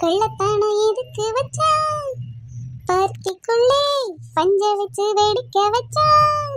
கள்ளத்தானம் எதுக்கு வச்சான் பருத்திக்குள்ளே பஞ்ச வச்சு வெடிக்க வச்சான்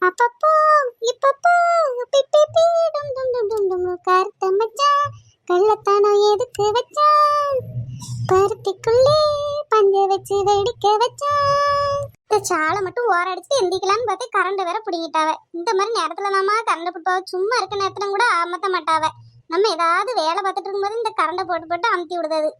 அப்பப்போ இப்பப்போ பிப்பி பீ டும் டும் டும் டும் டும் கருத்த மச்சான் எதுக்கு வச்சான் பருத்திக்குள்ளே பஞ்ச வச்சு வெடிக்க வச்சான் இந்த சாலை மட்டும் ஓரடிச்சு எந்திக்கலாம்னு எந்திக்கலான்னு பார்த்தா கரண்ட் வேற பிடிங்கிட்டாவ. இந்த மாதிரி நேரத்துல நாம கரண்ட் போட்டுவாவ சும்மா இருக்க நேரத்துல கூட அமர்த்த மாட்டாவ. நம்ம ஏதாவது வேலை பார்த்துட்டு இருக்கும்போது இந்த கரண்டை போட்டு போட்டு அமுத்தி விடுதது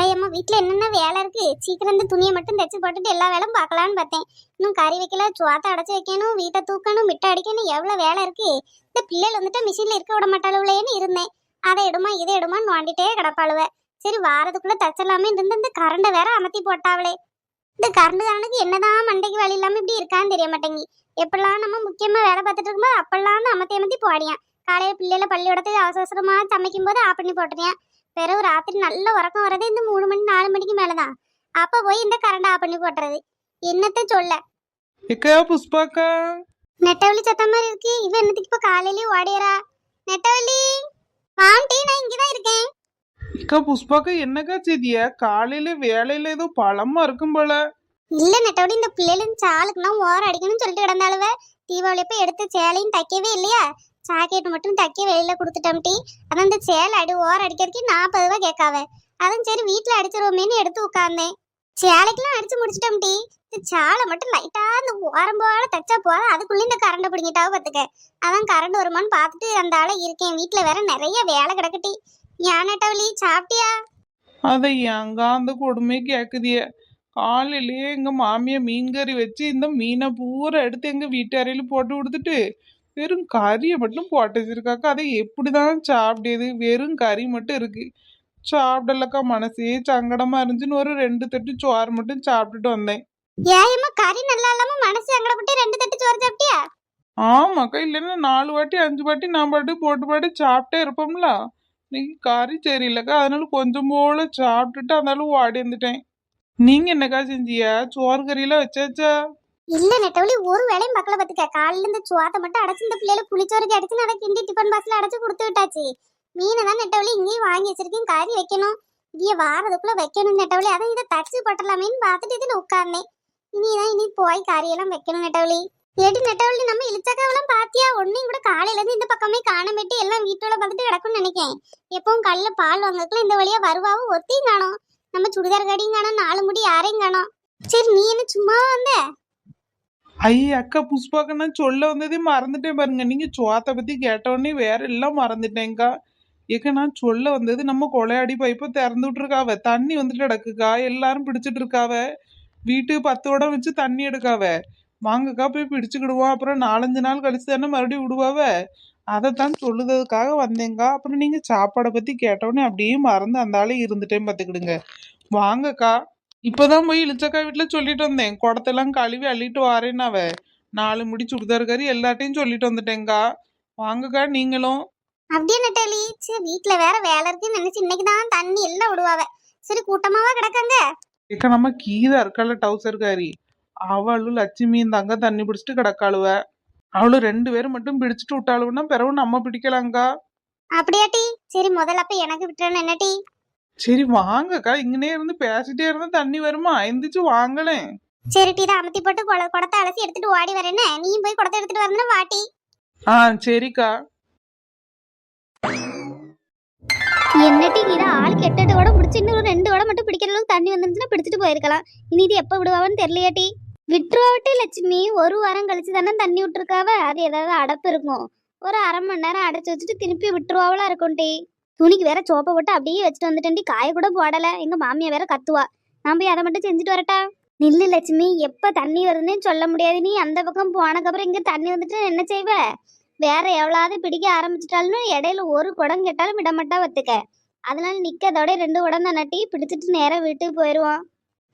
ஏயம்மா வீட்டில் என்னென்ன வேலை இருக்கு? சீக்கிரம் இந்த துணியை மட்டும் தைச்சு போட்டுட்டு எல்லா வேலையும் பார்க்கலான்னு பார்த்தேன். இன்னும் கறி வைக்கல சுவாத்தை அடைச்சி வைக்கணும் வீட்டை தூக்கணும் மிட்டை அடிக்கணும் எவ்வளோ வேலை இருக்கு? இந்த பிள்ளைகள் வந்துட்டு மிஷினில் இருக்க விட மாட்டாளுங்களேன்னு இருந்தேன். அதை எடுமா இதை எடுமா நோண்டிட்டே கிடப்பாளுவ. சரி வாரத்துக்குள்ளே தச்சிடலாமே இருந்து இந்த கரண்டை வேற அமர்த்தி போட்டாவளே. இந்த கரண்ட் காரனுக்கு என்னதான் மண்டைக்கு வழி இல்லாமல் இப்படி இருக்கான்னு தெரிய மாட்டேங்கி. எப்பெல்லாம் நம்ம முக்கியமாக வேலை பார்த்துட்டு இருக்கும்போது அப்பெல்லாம் அமர்த்தி அமர்த்தி போடியான். காலையில பிள்ளைல பள்ளியோடத்துக்கு அவசர அவசரமா சமைக்கும் போது ஆஃப் பண்ணி போட்டுறியான் பிறகு ராத்திரி நல்ல உறக்கம் வரது இந்த மூணு மணி நாலு மணிக்கு மேலதான். அப்ப போய் இந்த கரண்ட் ஆஃப் பண்ணி போட்டுறது. என்னத்த சொல்ல? புஷ்பாக்கா. நெட்டவழி சத்த மாதிரி இருக்கு. இவ என்னத்துக்கு இப்ப காலையிலயே ஓடியறா நெட்டவழி ஆண்டி நான் இங்கதான் இருக்கேன். எக்கா புஷ்பாக்கா என்னக்கா செய்திய? காலையில வேலையில ஏதோ பழமா இருக்கும் போல. இல்ல நெட்டவழி இந்த பிள்ளைகளும் சாலுக்குனா ஓரம் அடிக்கணும்னு சொல்லிட்டு கிடந்தாளுவ. தீபாவளி அப்ப எடுத்த சேலையும் தைக்கவே இல்லையா? சாக்கெட் மட்டும் தைக்க வெளியில கொடுத்துட்டோம் டீ. அதான் இந்த சேலை அடி ஓரம் அடிக்கிறதுக்கு நாற்பது ரூபா கேட்காவே. அதான் சரி வீட்டில் அடிச்சிருவோமேனு எடுத்து உட்கார்ந்தேன். சேலைக்கெல்லாம் அடிச்சு முடிச்சிட்டோம் டீ. இந்த சாலை மட்டும் லைட்டா இந்த ஓரம் போல தைச்சா போதும். அதுக்குள்ளே இந்த கரண்ட் பிடிங்கிட்டாவ பார்த்துக்க அதான் கரண்ட் வருமான்னு பார்த்துட்டு அந்த ஆளை இருக்கேன். வீட்டில் வேற நிறைய வேலை கிடக்குட்டி ஏன் சாப்பிட்டியா? அதை ஏங்க அந்த கொடுமை கேக்குதிய. காலையிலேயே எங்க மாமியா மீன் கறி வச்சு இந்த மீனை பூரா எடுத்து எங்க வீட்டாரையில போட்டு கொடுத்துட்டு வெறும் கறியை மட்டும் போட்டு வச்சிருக்காக்கா அதை எப்படிதான் சாப்பிடியது? வெறும் கறி மட்டும் இருக்கு. சாப்பிடலக்கா மனசே சங்கடமா இருந்துச்சுன்னு ஒரு ரெண்டு தட்டு சோறு மட்டும் சாப்பிட்டுட்டு வந்தேன். ஏயம்மா கறி நல்லா இல்லாம மனசு சங்கடப்பட்டு ரெண்டு தட்டு சோறு சாப்பிட்டியா? ஆமாக்கா இல்லைன்னா நாலு வாட்டி அஞ்சு வாட்டி நான் பாட்டு போட்டு பாட்டு சாப்பிட்டே இருப்போம்ல. இன்னைக்கு கறி சரியில்லைக்கா அதனால கொஞ்சம் போல சாப்பிட்டுட்டு அதனால ஓடி வந்துட்டேன். நீங்க என்னக்கா செஞ்சியா சோறு கறியெல்லாம் வச்சாச்சா? இல்ல நெட்டவழி ஒரு வேலையும் மக்கள பத்துக்க. காலையில இந்த சுவாத்த மட்டும் அடைச்சு இந்த பிள்ளைல புளிச்சோருக்கு அடிச்சு நட கிண்டி டிஃபன் பாக்ஸ்ல அடைச்சு கொடுத்து விட்டாச்சு. மீனை தான் நெட்டவழி இங்கேயும் வாங்கி வச்சிருக்கேன். கறி வைக்கணும். இங்கே வாரதுக்குள்ள வைக்கணும் நெட்டவழி. அதை இதை தச்சு போட்டலாமேன்னு பார்த்துட்டு இதுல உட்கார்ந்தேன். இனிதான் இனி போய் கறியெல்லாம் வைக்கணும் நெட்டவழி. ஏடி நெட்டவழி நம்ம இழுச்சக்காவெல்லாம் பாத்தியா? ஒன்னையும் கூட காலையில இருந்து இந்த பக்கமே காணமேட்டு எல்லாம் வீட்டோட வந்துட்டு கிடக்கும்னு நினைக்கேன் எப்பவும் கல்ல பால் வாங்கக்குள்ள இந்த வழியா வருவாவும் ஒத்தியும் காணும். நம்ம சுடிதார் கடியும் காணும் நாலு முடி யாரையும் காணும். சரி நீ என்ன சும்மா வந்த? ஐய அக்கா புஷ்பாக்கா நான் சொல்ல வந்ததே மறந்துட்டேன் பாருங்க நீங்க சோத்தை பத்தி கேட்டவுடனே வேற எல்லாம் மறந்துட்டேங்க்கா ஏக்கா நான் சொல்ல வந்தது நம்ம கொலையாடி பைப்பை திறந்து விட்டுருக்காவ தண்ணி வந்துட்டு கிடக்குக்கா எல்லாரும் பிடிச்சிட்டு இருக்காவ வீட்டு பத்து உடம் வச்சு தண்ணி எடுக்காவ வாங்கக்கா போய் பிடிச்சுக்கிடுவோம் அப்புறம் நாலஞ்சு நாள் கழிச்சு தானே மறுபடியும் விடுவாவ அதைத்தான் சொல்லுததுக்காக வந்தேங்க்கா அப்புறம் நீங்க சாப்பாடை பத்தி கேட்டோன்னே அப்படியே மறந்து அந்த ஆளே இருந்துட்டேன் பார்த்துக்கிடுங்க வாங்கக்கா இப்பதான் போய் இளிச்சக்கா வீட்டுல சொல்லிட்டு வந்தேன். குடத்தெல்லாம் கழுவி அள்ளிட்டு வாரேன்னு அவ. நாலு முடி சுடிதார் கறி எல்லாத்தையும் சொல்லிட்டு வந்துட்டேங்க்கா வாங்கக்கா நீங்களும். அப்படியே நெட்டலி. சரி வீட்ல வேற வேலை இருக்குன்னு நினைச்சு இன்னைக்கு தான் தண்ணி எல்லாம் விடுவாவ. சரி கூட்டமாவா கிடக்காங்க? ஏக்கா நம்ம கீதா இருக்கால டவுசர் காரி அவளும் லட்சுமியும் தாங்க தண்ணி பிடிச்சிட்டு கிடக்காளுவ. அவளும் ரெண்டு பேரும் மட்டும் பிடிச்சிட்டு விட்டாளுன்னா பிறகு நம்ம பிடிக்கலாங்க்கா அப்படியாட்டி சரி முதல்ல அப்ப எனக்கு விட்டுறேன்னு என்னட்டி சரி வாங்கக்கா. இங்கனே இருந்து பேசிட்டே இருந்தா தண்ணி வருமா? எந்திரிச்சு வாங்களேன் சரி டீ தான் அமுத்தி போட்டு குட குடத்தை அலசி எடுத்துட்டு ஓடி வரேன்னு நீயும் போய் குடத்தை எடுத்துட்டு வரணும் வாட்டி. ஆ சரிக்கா. என்னட்டி நீரா? ஆளுக்கு எட்டு எட்டு குடம் பிடிச்சி இன்னும் ஒரு ரெண்டு குடம் மட்டும் பிடிக்கிற அளவுக்கு தண்ணி வந்துருந்துச்சுன்னா பிடிச்சிட்டு போயிருக்கலாம். இனி இது எப்போ விடுவான்னு தெரியலையாட்டி விட்டுருவாட்டி லட்சுமி ஒரு வாரம் கழிச்சு தானே தண்ணி விட்டுருக்காவ? அது ஏதாவது அடப்பு இருக்கும். ஒரு அரை மணி நேரம் அடைச்சு வச்சுட்டு திருப்பி விட்டுருவாவளா இருக்கும் டி. துணிக்கு வேற சோப்பை போட்டு அப்படியே வச்சுட்டு வந்துட்டேன்டி. காய கூட போடல. எங்க மாமியா வேற கத்துவா. நான் போய் அதை மட்டும் செஞ்சுட்டு வரட்டா? நில்லு லட்சுமி. எப்ப தண்ணி வருதுன்னு சொல்ல முடியாது நீ. அந்த பக்கம் போனக்கப்புறம் இங்க தண்ணி வந்துட்டு என்ன செய்வ? வேற எவ்வளவு பிடிக்க ஆரம்பிச்சிட்டாலும் இடையில ஒரு குடம் கேட்டாலும் விடமாட்டா வத்துக்க அதனால நிக்கதோட ரெண்டு குடம் தான் நட்டி பிடிச்சிட்டு நேராக வீட்டுக்கு போயிடுவோம்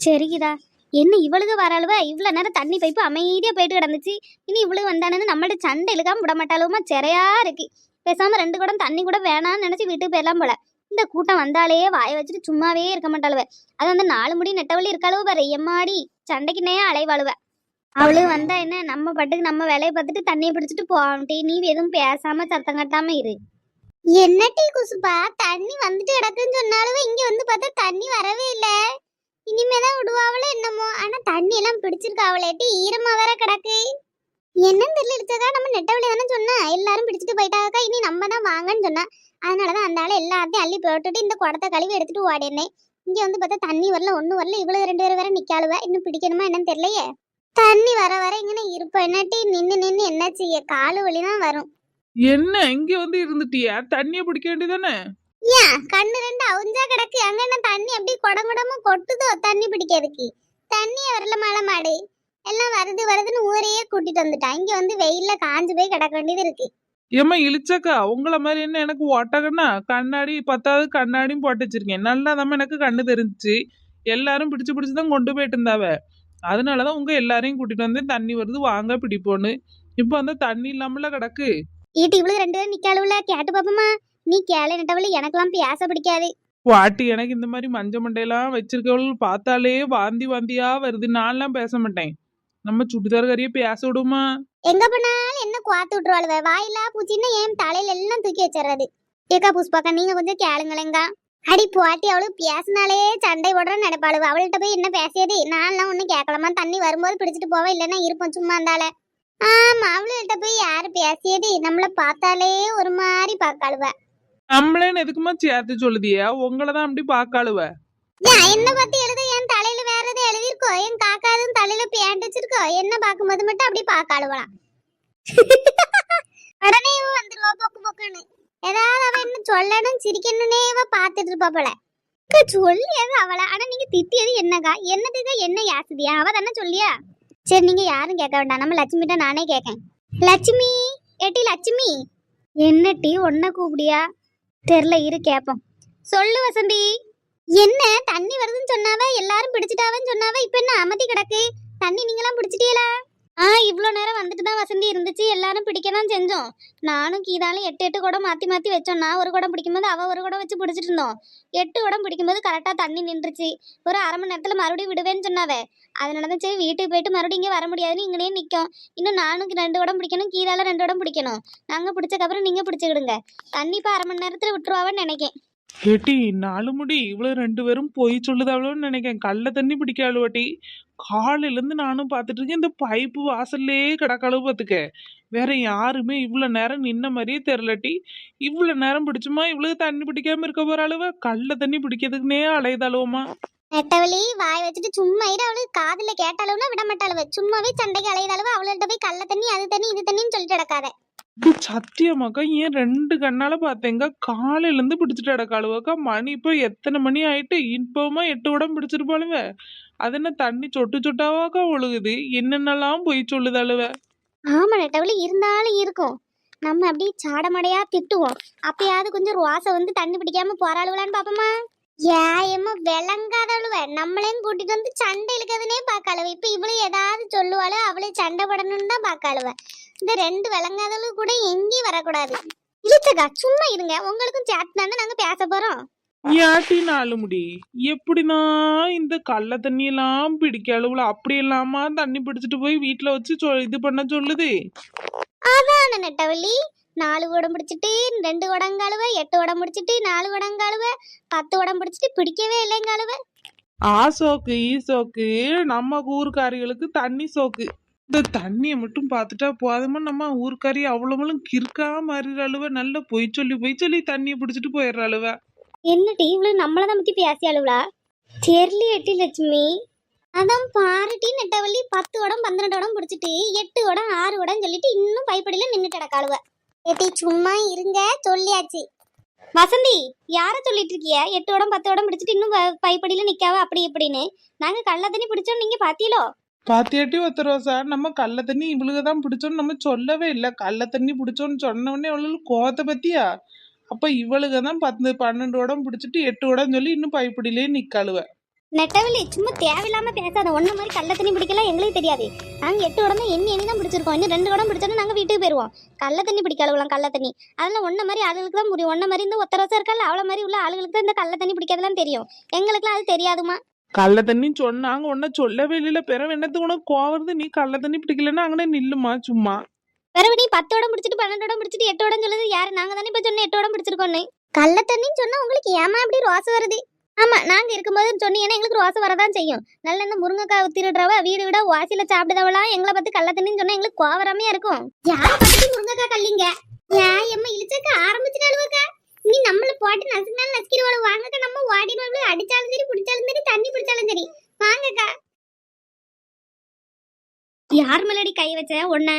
சரிக்குதா என்ன இவளுக்கு வரழுவ இவ்வளோ நேரம் தண்ணி பைப்பு அமைதியா போயிட்டு கிடந்துச்சு. இனி இவளுக்கு வந்தானு நம்மள்ட்ட சண்டை இழுக்காம விடமாட்டாலுமா சிறையா இருக்கு. பேசாம ரெண்டு குடம் தண்ணி கூட வேணாம்னு நினைச்சு வீட்டுக்கு போயிடலாம் போல. இந்த கூட்டம் வந்தாலே வாயை வச்சுட்டு சும்மாவே இருக்க மாட்டாளுவ. அது அந்த நாலு முடி நெட்டவழி இருக்காளவு பாரு எம்மாடி சண்டைக்குன்னே அலைவாளுவ. அவளும் வந்தா என்ன நம்ம பாட்டுக்கு நம்ம வேலையை பார்த்துட்டு தண்ணியை பிடிச்சிட்டு போகட்டே நீ எதுவும் பேசாம சத்தம் கட்டாம இரு. என்ன டீ குசுப்பா? தண்ணி வந்துட்டு கிடக்குன்னு சொன்னாலும் இங்க வந்து பார்த்தா தண்ணி வரவே இல்ல. இனிமேதான் விடுவாவளோ என்னமோ. ஆனா தண்ணி எல்லாம் பிடிச்சிருக்காவளே டீ ஈரமா வேற கிடக்கு. என்னன்னு தெரியல இழுச்சக்கா நம்ம நெட்டவழி தானே சொன்னா. எல்லாரும் பிடிச்சிட்டு போயிட்டாக்கா இனி நம்ம தான் வாங்கன்னு சொன்னா. அதனாலதான் அந்த ஆள் எல்லாத்தையும் அள்ளி போட்டுட்டு இந்த குடத்தை கழுவி எடுத்துட்டு ஓடினேன். இங்க வந்து பார்த்தா தண்ணி வரல ஒன்றும் வரல இவ்வளவு ரெண்டு பேரும் வேற நிக்காளுவ. இன்னும் பிடிக்கணுமா என்னன்னு தெரியலையே? தண்ணி வர வர இங்கே இருப்போம் என்னட்டி? நின்று நின்று என்ன செய்ய? காலு வலி தான் வரும். என்ன? இங்க வந்து இருந்துட்டியா? தண்ணிய பிடிக்க வேண்டியதானே? ஏன் கண்ணு ரெண்டு அவுஞ்சா கிடக்கு. அங்க என்ன தண்ணி அப்படியே குடமும் கொட்டுதோ தண்ணி பிடிக்கிறதுக்கு? தண்ணி வரல மழை மாடு. எல்லாம் வருது வருதுன்னு ஊரையே கூட்டிட்டு வந்துட்டான் இங்க வந்து வெயில்ல காஞ்சு போய் கிடக்க வேண்டியது இருக்கு. ஏம்மா இழிச்சக்கா? உங்கள மாதிரி என்ன எனக்கு ஒட்டகன்னா கண்ணாடி பத்தாவது கண்ணாடியும் போட்டு வச்சிருக்கேன். நல்லா எனக்கு கண்ணு தெரிஞ்சுச்சு. எல்லாரும் பிடிச்சு பிடிச்சு தான் கொண்டு போயிட்டு இருந்தாவ. அதனாலதான் உங்க எல்லாரையும் கூட்டிட்டு வந்து தண்ணி வருது வாங்க பிடிப்போன்னு. இப்போ அந்த தண்ணி இல்லாமல கிடக்கு. ஈட்டு இவ்வளவு ரெண்டு பேரும் நிக்காளுல. கேட்டு பாப்போமா நீ கேள நட்டவளி எனக்கெல்லாம் பேச பிடிக்காது. வாட்டி எனக்கு இந்த மாதிரி மஞ்ச மண்டையெல்லாம் வச்சிருக்கவள் பார்த்தாலே வாந்தி வாந்தியா வருது. நான்லாம் பேச மாட்டேன். நம்ம சுடிதார் கறியை பேச விடுமா எங்க போனாலும் என்ன குவாத்து விட்டுருவாளுவ? வாயிலா பூச்சின்னு என் தலையில எல்லாம் தூக்கி வச்சிடுறது. ஏக்கா புஷ்பாக்கா நீங்க கொஞ்சம் கேளுங்களேங்க அடி போட்டி அவளுக்கு பேசினாலே சண்டை போடுற நடப்பாளுவ அவள்கிட்ட போய் என்ன பேசியது? நான்லாம் ஒண்ணும் கேட்கலாமா தண்ணி வரும்போது பிடிச்சிட்டு போவ இல்லைன்னா இருப்போம் சும்மா இருந்தால. ஆமா அவளுகிட்ட போய் யாரு பேசியது? நம்மள பார்த்தாலே ஒரு மாதிரி பார்க்காளுவ. நம்மளேன்னு எதுக்குமா சேர்த்து சொல்லுதியா? உங்களை தான் அப்படி பார்க்காளுவ. ஏன் என்ன பத்தி எழுத? என் தலையில வேற எதுவும் எழுதிருக்கோ என் காக்காதும் தலையில பேண்ட் வச்சிருக்கோ என்ன பார்க்கும்போது மட்டும் அப்படி பார்க்காளுவலாம் உடனே இவ வந்துருவா பொக்கு பொக்குன்னு. ஏதாவது அவ என்ன சொல்லணும் சிரிக்கணும்னே இவ பார்த்துட்டு இருப்பா போல. சொல்லியது அவளை. ஆனா நீங்க திட்டியது என்னக்கா? என்னதுக்கா என்ன யாசுதியா? அவ தானே சொல்லியா? சரி நீங்க யாரும் கேட்க வேண்டாம். நம்ம லட்சுமிட்ட நானே கேட்கேன். லட்சுமி? ஏட்டி லட்சுமி? என்னட்டி ஒன்ன கூப்பிடியா? தெரில இரு கேட்போம் சொல்லு வசந்தி. என்ன? தண்ணி வருதுன்னு சொன்னாவ? எல்லாரும் பிடிச்சிட்டாவன்னு சொன்னாவ? இப்ப என்ன அமைதி கிடக்கு? தண்ணி நீங்களாம் பிடிச்சிட்டீங்களா ஆ இவ்வளோ நேரம் வந்துட்டு தான் வசந்தி இருந்துச்சு. எல்லாரும் பிடிக்க தான் செஞ்சோம். நானும் கீதாலும் எட்டு எட்டு குடம் மாற்றி மாற்றி வச்சோம். நான் ஒரு குடம் பிடிக்கும்போது அவள் ஒரு குடம் வச்சு பிடிச்சிட்டு இருந்தோம். எட்டு குடம் பிடிக்கும்போது கரெக்டாக தண்ணி நின்றுச்சு. ஒரு அரை மணி நேரத்தில் மறுபடியும் விடுவேன்னு சொன்னாவே. அதனால தான் சரி வீட்டுக்கு போயிட்டு மறுபடியும் இங்கே வர முடியாதுன்னு இங்கேயே நிற்கும் இன்னும் நானும் ரெண்டு குடம் பிடிக்கணும். கீதால ரெண்டு குடம் பிடிக்கணும். நாங்கள் பிடிச்சக்கப்புறம் நீங்கள் பிடிச்சிக்கிடுங்க. தண்ணி இப்போ அரை மணி நேரத்தில் விட்டுருவாவன்னு நினைக்கேன். ஏட்டி நாலு முடி. இவ்வளவு ரெண்டு பேரும் பொய் சொல்லுதாவளோன்னு நினைக்கேன். கள்ள தண்ணி பிடிக்காளுவாட்டி காலையில இருந்து நானும் பார்த்துட்டு இருக்கேன். இந்த பைப்பு வாசல்லே கிடக்காளவு பார்த்துக்க வேற யாருமே இவ்வளவு நேரம் நின்ன மாதிரியே தெரிலட்டி இவ்வளவு நேரம் பிடிச்சுமா? இவ்வளவு தண்ணி பிடிக்காம இருக்க போறாளுவ கள்ள தண்ணி பிடிக்கிறதுக்குனே அலையுதாளுவமா? நெட்டவழி வாய் வச்சுட்டு சும்மா இரு. அவளுக்கு காதுல கேட்டாலும்னா விட மாட்டாளுவ சும்மாவே சண்டைக்கு அலையுதாளுவ. அவள்கிட்ட போய் கள்ள தண்ணி அது தண்ணி இது தண்ணின்னு சொல்லிட்டு கிடக்காத. சத்தியமாக்கா. ஏன் ரெண்டு கண்ணால பார்த்தேங்க காலையில இருந்து பிடிச்சிட்டு அடக்காளுவாக்கா மணி இப்போ எத்தனை மணி ஆயிட்டு? இப்பவுமா எட்டு உடம் பிடிச்சிருப்பாளுவ. அது என்ன தண்ணி சொட்டு சொட்டாவாக்கா ஒழுகுது? என்னென்னலாம் பொய் சொல்லுதாளுவ ஆமா நெட்டவழி இருந்தாலும் இருக்கும். நம்ம அப்படியே சாடமடையா திட்டுவோம். அப்பயாவது கொஞ்சம் ரோசை வந்து தண்ணி பிடிக்காம போராளுவலான்னு பாப்போமா விளங்காத அழுவேன் நம்மளையும் கூட்டிட்டு வந்து சண்டை இழுக்கிறதுனே பார்க்காளுவ இப்ப இவளும் ஏதாவது சொல்லுவாளு அவளே சண்டை போடணும்னு தான் பார்க்காளுவ இந்த ரெண்டு விளங்காதளவு கூட எங்கேயும் வரக்கூடாது. இழுத்தக்கா சும்மா இருங்க. உங்களுக்கும் சேர்த்து தானே நாங்க பேச போறோம். யாட்டி நாலு முடி எப்படின்னா இந்த கள்ள தண்ணி எல்லாம் பிடிக்க அளவுல அப்படி இல்லாம தண்ணி பிடிச்சிட்டு போய் வீட்டுல வச்சு சொ- இது பண்ண சொல்லுது. அதான நெட்டவள்ளி. நாலு குடம் பிடிச்சிட்டு ரெண்டு குடம் கழுவ எட்டு குடம் பிடிச்சிட்டு நாலு குடம் கழுவ பத்து குடம் பிடிச்சிட்டு பிடிக்கவே இல்லைங்க கழுவ ஆ சோக்கு ஈ சோக்கு நம்ம ஊருக்காரிகளுக்கு தண்ணி சோக்கு. இந்த தண்ணியை மட்டும் பார்த்துட்டா போதுமா? நம்ம ஊருக்காரி அவ்வளவுகளும் கிறுக்கா மாறிடுறாளுவ நல்ல பொய் சொல்லி பொய் சொல்லி தண்ணியை பிடிச்சிட்டு போயிடுறாளுவ என்ன டீவ்ல நம்மள தான் பேசிய பேசியாளுவலா தெரியல எட்டி லட்சுமி. அதான் பாருட்டி நெட்டவள்ளி பத்து உடம் பன்னெண்டு உடம் பிடிச்சிட்டு எட்டு உடம் ஆறு உடம் சொல்லிட்டு இன்னும் பைப்படியில நின்றுட்டு கிடக்காளுவ. ஏட்டி சும்மா இருங்க சொல்லியாச்சு. வசந்தி யார சொல்லிட்டு இருக்கிய? எட்டு உடம் பத்து உடம் பிடிச்சிட்டு இன்னும் ப- பைப்படியில நிக்காவ அப்படி இப்படின்னு. நாங்க கள்ள தண்ணி பிடிச்சோம் நீங்க பாத்தீங்களோ பாத்தியாட்டி ஒத்துருவோம் சார் நம்ம கள்ள தண்ணி இவளுக்கு தான் பிடிச்சோன்னு நம்ம சொல்லவே இல்லை. கள்ள தண்ணி பிடிச்சோன்னு சொன்ன உடனே அவளுக்கு கோவத்தை பத்தியா? அப்ப இவளுக்கு தான் பத்து பன்னெண்டு உடம் பிடிச்சிட்டு எட்டு உடம் சொல்லி இன்னும் பைப்பிடிலே நிக்காளுவ. நெட்டவள்ளி சும்மா தேவையில்லாம பேசாத. ஒன்ன மாதிரி கள்ள தண்ணி பிடிக்கலாம் எங்களுக்கு தெரியாது. நாங்க எட்டு உடம்பு எண்ணி எண்ணி தான் பிடிச்சிருக்கோம். இன்னும் ரெண்டு உடம்பு பிடிச்சோன்னா நாங்க வீட்டுக்கு போயிருவோம். கள்ள தண்ணி பிடிக்கலாம் கள்ள தண்ணி. அதெல்லாம் ஒன்ன மாதிரி ஆளுகளுக்கு தான் முடியும் ஒன்ன மாதிரி இந்த ஒத்தர வருஷம் இருக்கல அவள மாதிரி உள்ள ஆளுகளுக்கு தான் இந்த கள்ள தண்ணி பிடிக்கிறதுலாம் தெரியும். எங்களுக்குலாம் அது தெரியாதுமா கள்ள தண்ணி சொன்னாங்க. உன்ன சொல்லவே இல்லைல பிறகு என்னத்துக்கு உனக்கு கோவம் வருது? நீ கள்ள தண்ணி பிடிக்கலன்னா அங்கனே நில்லுமா சும்மா? பிறகு நீ பத்தோட முடிச்சிட்டு பன்னெண்டோட முடிச்சிட்டு எட்டோட சொல்லுது. யாரு? நாங்க தானே இப்ப சொன்ன எட்டோட முடிச்சிருக்கோன்னு கள்ள தண்ணின்னு சொன்னா உங்களுக்கு ஏமா அப்படி ரோசை வருது? ஆமா நாங்க இருக்கும்போது சொன்னீங்கன்னா எங்களுக்கு ரோசை வரதான் செய்யும். நல்ல இந்த முருங்கைக்காய் திருடுறவ வீடு விட வாசியில சாப்பிடுறவளாம் எங்களை பத்தி கள்ள தண்ணின்னு சொன்னா எங்களுக்கு கோவராமையா இருக்கும். யார் பத்தி முருங்கைக்காய் கல்லிங்க ஏன் எம்மா இழிச்சக்க ஆரம்பிச்சிட்டாளுவக்கா நீ நம்மள போட்டு நசுக்கினாலும் நசுக்கிறவளை வாங்கக்கா நம்ம ஓடிடுவாள் அடிச்சாலும் சரி பிடிச்சாலும் சரி தண்ணி பிடிச்சாலும் சரி. வாங்கக்கா. யார் மேலடி கை வச்ச? உன்ன?